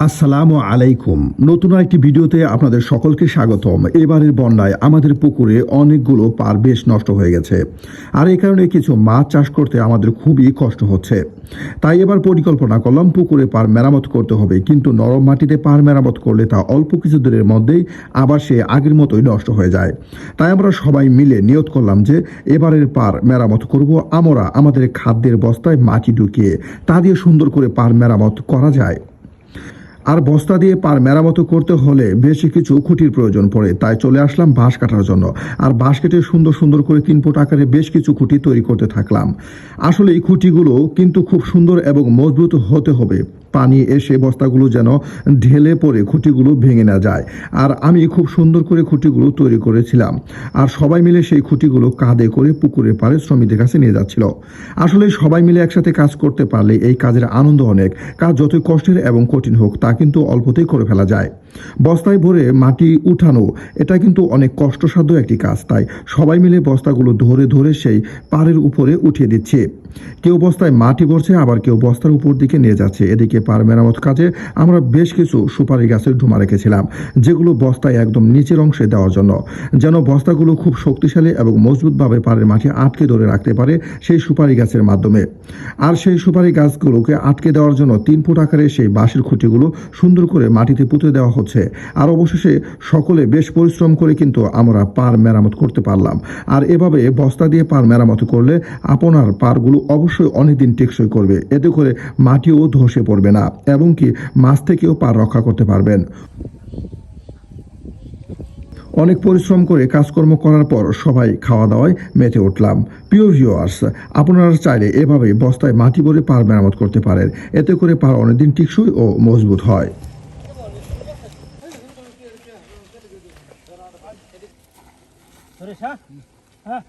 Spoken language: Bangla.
আসসালামু আলাইকুম। নতুন একটি ভিডিওতে আপনাদের সকলকে স্বাগতম। এবারের বন্যায় আমাদের পুকুরে অনেকগুলো পার বেশ নষ্ট হয়ে গেছে। আর এই কারণে কিছু মাছ চাষ করতে আমাদের খুবই কষ্ট হচ্ছে। তাই এবার পরিকল্পনা করলাম পুকুরে পার মেরামত করতে হবে। কিন্তু নরম মাটিতে পার মেরামত করলে তা অল্প কিছু দিনের মধ্যেই আবার সে আগের মতোই নষ্ট হয়ে যায়। তাই আমরা সবাই মিলে নিয়ত করলাম যে এবারের পার মেরামত করব। আমরা আমাদের খাদ্যের বস্তায় মাটি ঢুকিয়ে তা দিয়ে সুন্দর করে পার মেরামত করা যায়। আর বস্তা দিয়ে পার মেরামত করতে হলে বেশি কিছু খুঁটির প্রয়োজন পড়ে, তাই চলে আসলাম বাঁশ কাটার জন্য। আর বাঁশ কেটে সুন্দর সুন্দর করে তিন ফুট আকারে বেশ কিছু খুঁটি তৈরি করতে থাকলাম। আসলে এই খুঁটিগুলো কিন্তু খুব সুন্দর এবং মজবুত হতে হবে। পানি এসে বস্তাগুলো যেন ঢেলে পড়ে খুঁটিগুলো ভেঙে না যায়। আর আমি খুব সুন্দর করে খুঁটিগুলো তৈরি করেছিলাম। আর সবাই মিলে সেই খুঁটিগুলো কাঁধে করে পুকুরের পাড়ে শ্রমিকদের কাছে নিয়ে যাচ্ছিল। আসলে সবাই মিলে একসাথে কাজ করতে পারলে এই কাজের আনন্দ অনেক। কাজ যতই কষ্টের এবং কঠিন হোক, তা কিন্তু অল্পতেই করে ফেলা যায়। বস্তায় ভরে মাটি উঠানো, এটা কিন্তু অনেক কষ্টসাধ্য একটি কাজ। তাই সবাই মিলে বস্তাগুলো ধরে ধরে সেই পাড়ের উপরে উঠিয়ে দিচ্ছে। কেউ বস্তায় মাটি ভরছে, আবার কেউ বস্তার উপর দিকে নিয়ে যাচ্ছে। এদিকে পার মেরামত কাজে আমরা বেশ কিছু সুপারি গাছের ঢুমা রেখেছিলাম, যেগুলো বস্তায় একদম নিচের অংশে দেওয়ার জন্য। যেন বস্তাগুলো খুব শক্তিশালী এবং মজবুতভাবে পাড়ের মাটি আটকে ধরে রাখতে পারে সেই সুপারি গাছের মাধ্যমে। আর সেই সুপারি গাছগুলোকে আটকে দেওয়ার জন্য তিন ফুট আকারে সেই বাঁশের খুঁটিগুলো সুন্দর করে মাটিতে পুঁতে দেওয়া হচ্ছে আর অবশেষে সকলে বেশ পরিশ্রম করে কিন্তু আমরা পার মেরামত করতে পারলাম। আর এভাবে বস্তা দিয়ে পার মেরামত করলে আপনার পারগুলো অবশ্যই অনেকদিন টেকসই করবে। এতে করে মাটিও ধসে পড়বে না, এবং কি মাছ থেকেও পার রক্ষা করতে পারবেন। অনেক পরিশ্রম করে কাজকর্ম করার পর সবাই খাওয়া দাওয়ায় মেতে উঠলাম। প্রিয় ভিউয়ার্স আপনারা চাইলে এভাবে বস্তায় মাটি ভরে পার মেরামত করতে পারেন। এতে করে পার অনেকদিন টিকসই ও মজবুত হয়। সুরেশ হ্যাঁ হ্যাঁ